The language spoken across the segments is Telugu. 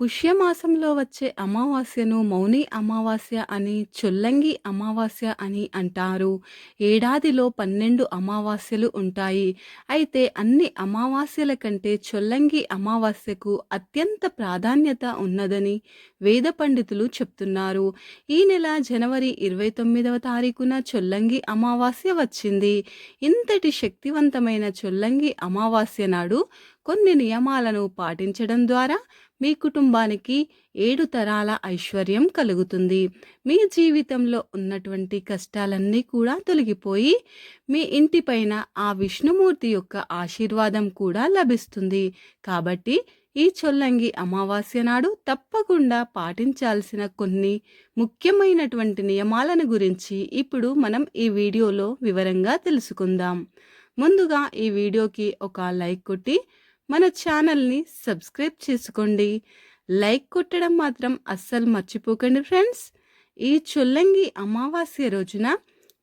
పుష్యమాసంలో వచ్చే అమావాస్యను మౌని అమావాస్య అని చొల్లంగి అమావాస్య అని అంటారు. ఏడాదిలో పన్నెండు అమావాస్యలు ఉంటాయి. అయితే అన్ని అమావాస్యల కంటే చొల్లంగి అమావాస్యకు అత్యంత ప్రాధాన్యత ఉన్నదని వేద పండితులు చెప్తున్నారు. ఈ నెల జనవరి ఇరవై తొమ్మిదవ తారీఖున చొల్లంగి అమావాస్య వచ్చింది. ఇంతటి శక్తివంతమైన చొల్లంగి అమావాస్య నాడు కొన్ని నియమాలను పాటించడం ద్వారా మీ కుటుంబానికి ఏడు తరాల ఐశ్వర్యం కలుగుతుంది. మీ జీవితంలో ఉన్నటువంటి కష్టాలన్నీ కూడా తొలగిపోయి మీ ఇంటిపైన ఆ విష్ణుమూర్తి యొక్క ఆశీర్వాదం కూడా లభిస్తుంది. కాబట్టి ఈ చొల్లంగి అమావాస్య నాడు తప్పకుండా పాటించాల్సిన కొన్ని ముఖ్యమైనటువంటి నియమాలను గురించి ఇప్పుడు మనం ఈ వీడియోలో వివరంగా తెలుసుకుందాం. ముందుగా ఈ వీడియోకి ఒక లైక్ కొట్టి మన ఛానల్ని సబ్స్క్రైబ్ చేసుకోండి. లైక్ కొట్టడం మాత్రం అస్సలు మర్చిపోకండి ఫ్రెండ్స్. ఈ చొల్లంగి అమావాస్య రోజున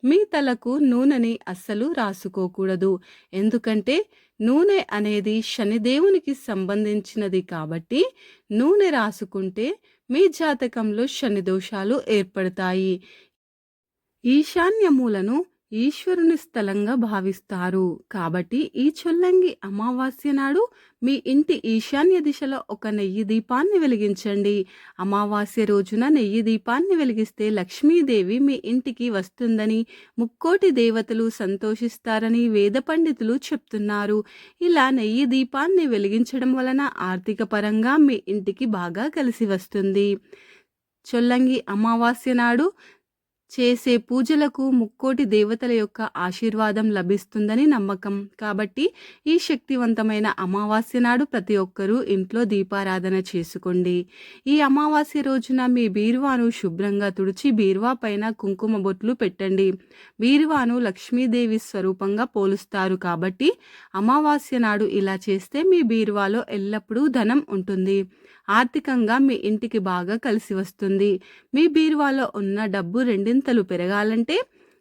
మీ తలకు నూనెని అస్సలు రాసుకోకూడదు. ఎందుకంటే నూనె అనేది శనిదేవునికి సంబంధించినది కాబట్టి నూనె రాసుకుంటే మీ జాతకంలో శని దోషాలు ఏర్పడతాయి. ఈశాన్యమూలను ఈశ్వరుని స్థలంగా భావిస్తారు. కాబట్టి ఈ చొల్లంగి అమావాస్య నాడు మీ ఇంటి ఈశాన్య దిశలో ఒక నెయ్యి దీపాన్ని వెలిగించండి. అమావాస్య రోజున నెయ్యి దీపాన్ని వెలిగిస్తే లక్ష్మీదేవి మీ ఇంటికి వస్తుందని ముక్కోటి దేవతలు సంతోషిస్తారని వేద పండితులు చెప్తున్నారు. ఇలా నెయ్యి దీపాన్ని వెలిగించడం వలన ఆర్థిక పరంగా మీ ఇంటికి బాగా కలిసి వస్తుంది. చొల్లంగి అమావాస్య నాడు చేసే పూజలకు ముక్కోటి దేవతల యొక్క ఆశీర్వాదం లభిస్తుందని నమ్మకం. కాబట్టి ఈ శక్తివంతమైన అమావాస్య నాడు ప్రతి ఒక్కరూ ఇంట్లో దీపారాధన చేసుకోండి. ఈ అమావాస్య రోజున మీ బీరువాను శుభ్రంగా తుడిచి బీరువా పైన కుంకుమ బొట్లు పెట్టండి. బీరువాను లక్ష్మీదేవి స్వరూపంగా పోలుస్తారు కాబట్టి అమావాస్య నాడు ఇలా చేస్తే మీ బీరువాలో ఎల్లప్పుడూ ధనం ఉంటుంది. ఆర్థికంగా మీ ఇంటికి బాగా కలిసి వస్తుంది. మీ బీరువాలో ఉన్న డబ్బు రెండింతలు పెరగాలంటే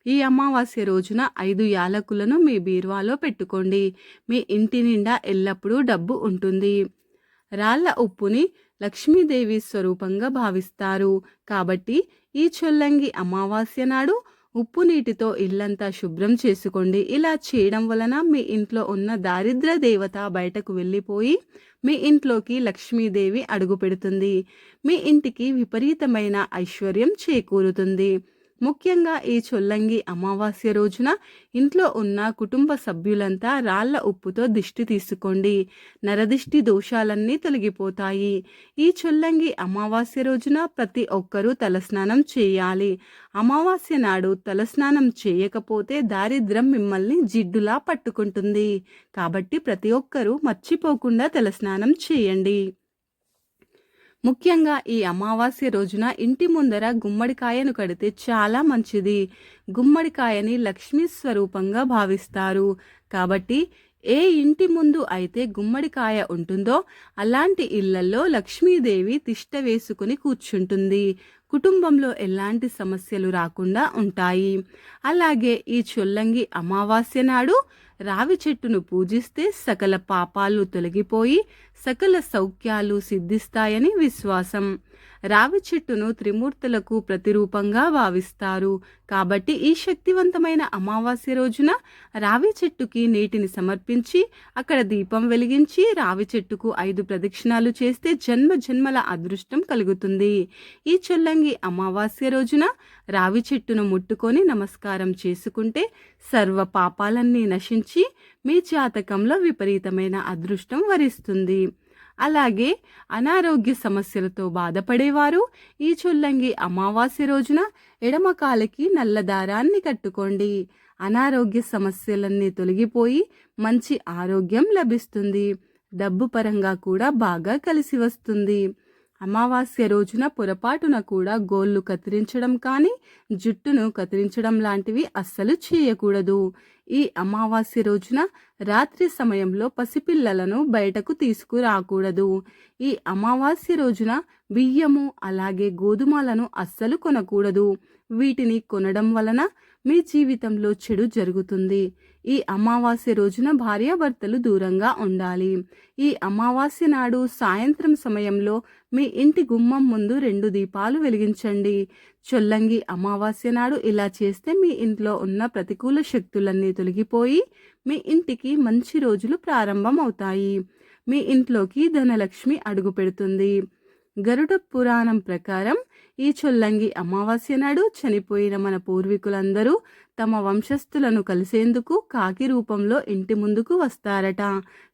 ఈ అమావాస్య రోజున ఐదు యాలకులను మీ బీరువాలో పెట్టుకోండి. మీ ఇంటి నిండా ఎల్లప్పుడూ డబ్బు ఉంటుంది. రాళ్ళ ఉప్పుని లక్ష్మీదేవి స్వరూపంగా భావిస్తారు. కాబట్టి ఈ చొల్లంగి అమావాస్య నాడు ఉప్పు నీటితో ఇల్లంతా శుభ్రం చేసుకోండి. ఇలా చేయడం వలన మీ ఇంట్లో ఉన్న దారిద్ర దేవత బయటకు వెళ్ళిపోయి మీ ఇంట్లోకి లక్ష్మీదేవి అడుగు పెడుతుంది. మీ ఇంటికి విపరీతమైన ఐశ్వర్యం చేకూరుతుంది. ముఖ్యంగా ఈ చొల్లంగి అమావాస్య రోజున ఇంట్లో ఉన్న కుటుంబ సభ్యులంతా రాళ్ళ ఉప్పుతో దిష్టి తీసుకోండి. నరదిష్టి దోషాలన్నీ తొలగిపోతాయి. ఈ చొల్లంగి అమావాస్య రోజున ప్రతి ఒక్కరూ తలస్నానం చేయాలి. అమావాస్య నాడు తలస్నానం చేయకపోతే దారిద్రం మిమ్మల్ని జిడ్డులా పట్టుకుంటుంది. కాబట్టి ప్రతి ఒక్కరూ మర్చిపోకుండా తలస్నానం చేయండి. ముఖ్యంగా ఈ అమావాస్య రోజున ఇంటి ముందర గుమ్మడికాయను కడితే చాలా మంచిది. గుమ్మడికాయని లక్ష్మీ స్వరూపంగా భావిస్తారు. కాబట్టి ఏ ఇంటి ముందు అయితే గుమ్మడికాయ ఉంటుందో అలాంటి ఇళ్ళలో లక్ష్మీదేవి తిష్ట వేసుకుని కూర్చుంటుంది. కుటుంబంలో ఎలాంటి సమస్యలు రాకుండా ఉంటాయి. అలాగే ఈ చొల్లంగి అమావాస్య నాడు రావి చెట్టును పూజిస్తే సకల పాపాలు తొలగిపోయి సకల సౌఖ్యాలు సిద్ధిస్తాయని విశ్వాసం. రావి చెట్టును త్రిమూర్తులకు ప్రతిరూపంగా భావిస్తారు. కాబట్టి ఈ శక్తివంతమైన అమావాస్య రోజున రావి చెట్టుకి నీటిని సమర్పించి అక్కడ దీపం వెలిగించి రావి చెట్టుకు ఐదు ప్రదక్షిణాలు చేస్తే జన్మ జన్మల అదృష్టం కలుగుతుంది. ఈ చొల్లంగి అమావాస్య రోజున రావి చెట్టును ముట్టుకొని నమస్కారం చేసుకుంటే సర్వ పాపాలన్నీ నశించి మీ జాతకంలో విపరీతమైన అదృష్టం వరిస్తుంది. అలాగే అనారోగ్య సమస్యలతో బాధపడేవారు ఈ చొల్లంగి అమావాస్య రోజున ఎడమ కాలికి నల్ల దారాన్ని కట్టుకోండి. అనారోగ్య సమస్యలన్నీ తొలగిపోయి మంచి ఆరోగ్యం లభిస్తుంది. డబ్బు పరంగా కూడా బాగా కలిసి వస్తుంది. అమావాస్య రోజున పొరపాటున కూడా గోళ్ళు కత్తిరించడం కానీ జుట్టును కత్తిరించడం లాంటివి అస్సలు చేయకూడదు. ఈ అమావాస్య రోజున రాత్రి సమయంలో పసిపిల్లలను బయటకు తీసుకురాకూడదు. ఈ అమావాస్య రోజున బియ్యము అలాగే గోధుమలను అస్సలు కొనకూడదు. వీటిని కొనడం వలన మీ జీవితంలో చెడు జరుగుతుంది. ఈ అమావాస్య రోజున భార్యాభర్తలు దూరంగా ఉండాలి. ఈ అమావాస్య నాడు సాయంత్రం సమయంలో మీ ఇంటి గుమ్మం ముందు రెండు దీపాలు వెలిగించండి. చొల్లంగి అమావాస్య నాడు ఇలా చేస్తే మీ ఇంట్లో ఉన్న ప్రతికూల శక్తులన్నీ తొలగిపోయి మీ ఇంటికి మంచి రోజులు ప్రారంభం అవుతాయి మీ ఇంట్లోకి ధనలక్ష్మి అడుగు పెడుతుంది. గరుడ పురాణం ప్రకారం ఈ చొల్లంగి అమావాస్య నాడు చనిపోయిన మన పూర్వీకులందరూ తమ వంశస్థులను కలిసేందుకు కాకి రూపంలో ఇంటి ముందుకు వస్తారట.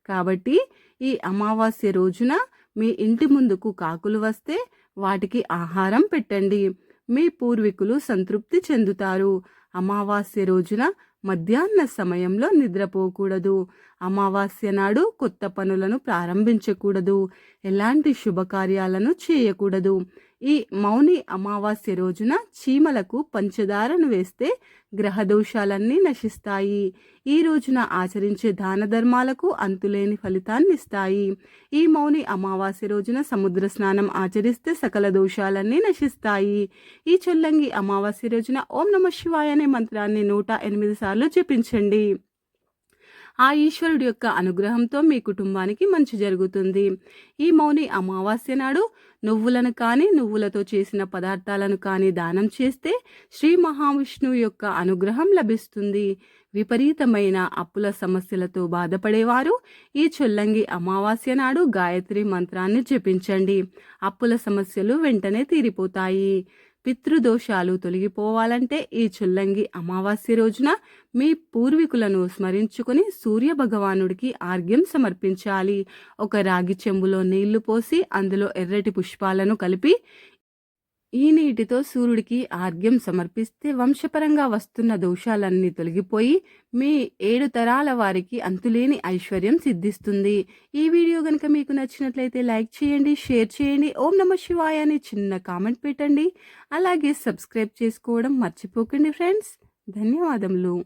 కాబట్టి ఈ అమావాస్య రోజున మీ ఇంటి ముందుకు కాకులు వస్తే వాటికి ఆహారం పెట్టండి. మీ పూర్వీకులు సంతృప్తి చెందుతారు. అమావాస్య రోజున మధ్యాహ్న సమయంలో నిద్రపోకూడదు. అమావాస్య నాడు కొత్త పనులను ప్రారంభించకూడదు. ఎలాంటి శుభకార్యాలను చేయకూడదు. ఈ మౌని అమావాస్య రోజున చీమలకు పంచదారను వేస్తే గ్రహదోషాలన్నీ నశిస్తాయి. ఈ రోజున ఆచరించే దాన ధర్మాలకు అంతులేని ఫలితాన్ని ఇస్తాయి ఈ మౌని అమావాస్య రోజున సముద్ర స్నానం ఆచరిస్తే సకల దోషాలన్నీ నశిస్తాయి. ఈ చొల్లంగి అమావాస్య రోజున ఓం నమ శివాయ అనే మంత్రాన్ని నూట ఎనిమిది సార్లు జపించండి ఆ ఈశ్వరుడి యొక్క అనుగ్రహంతో మీ కుటుంబానికి మంచి జరుగుతుంది. ఈ మౌని అమావాస్య నాడు నువ్వులను కానీ నువ్వులతో చేసిన పదార్థాలను కానీ దానం చేస్తే శ్రీ మహావిష్ణువు యొక్క అనుగ్రహం లభిస్తుంది. విపరీతమైన అప్పుల సమస్యలతో బాధపడేవారు ఈ చొల్లంగి అమావాస్య నాడు గాయత్రి మంత్రాన్ని జపించండి. అప్పుల సమస్యలు వెంటనే తీరిపోతాయి. పితృదోషాలు తొలగిపోవాలంటే ఈ చుల్లంగి అమావాస్య రోజున మీ పూర్వీకులను స్మరించుకుని సూర్య భగవానుడికి ఆర్గ్యం సమర్పించాలి. ఒక రాగి చెంబులో నీళ్ళు పోసి అందులో ఎర్రటి పుష్పాలను కలిపి ఈ నీటితో సూర్యుడికి ఆర్గ్యం సమర్పిస్తే వంశపరంగా వస్తున్న దోషాలన్నీ తొలగిపోయి మీ ఏడు తరాల వారికి అంతులేని ఐశ్వర్యం సిద్ధిస్తుంది. ఈ వీడియో కనుక మీకు నచ్చినట్లయితే లైక్ చేయండి షేర్ చేయండి ఓం నమ శివాయ అని చిన్న కామెంట్ పెట్టండి. అలాగే సబ్స్క్రైబ్ చేసుకోవడం మర్చిపోకండి ఫ్రెండ్స్. ధన్యవాదములు.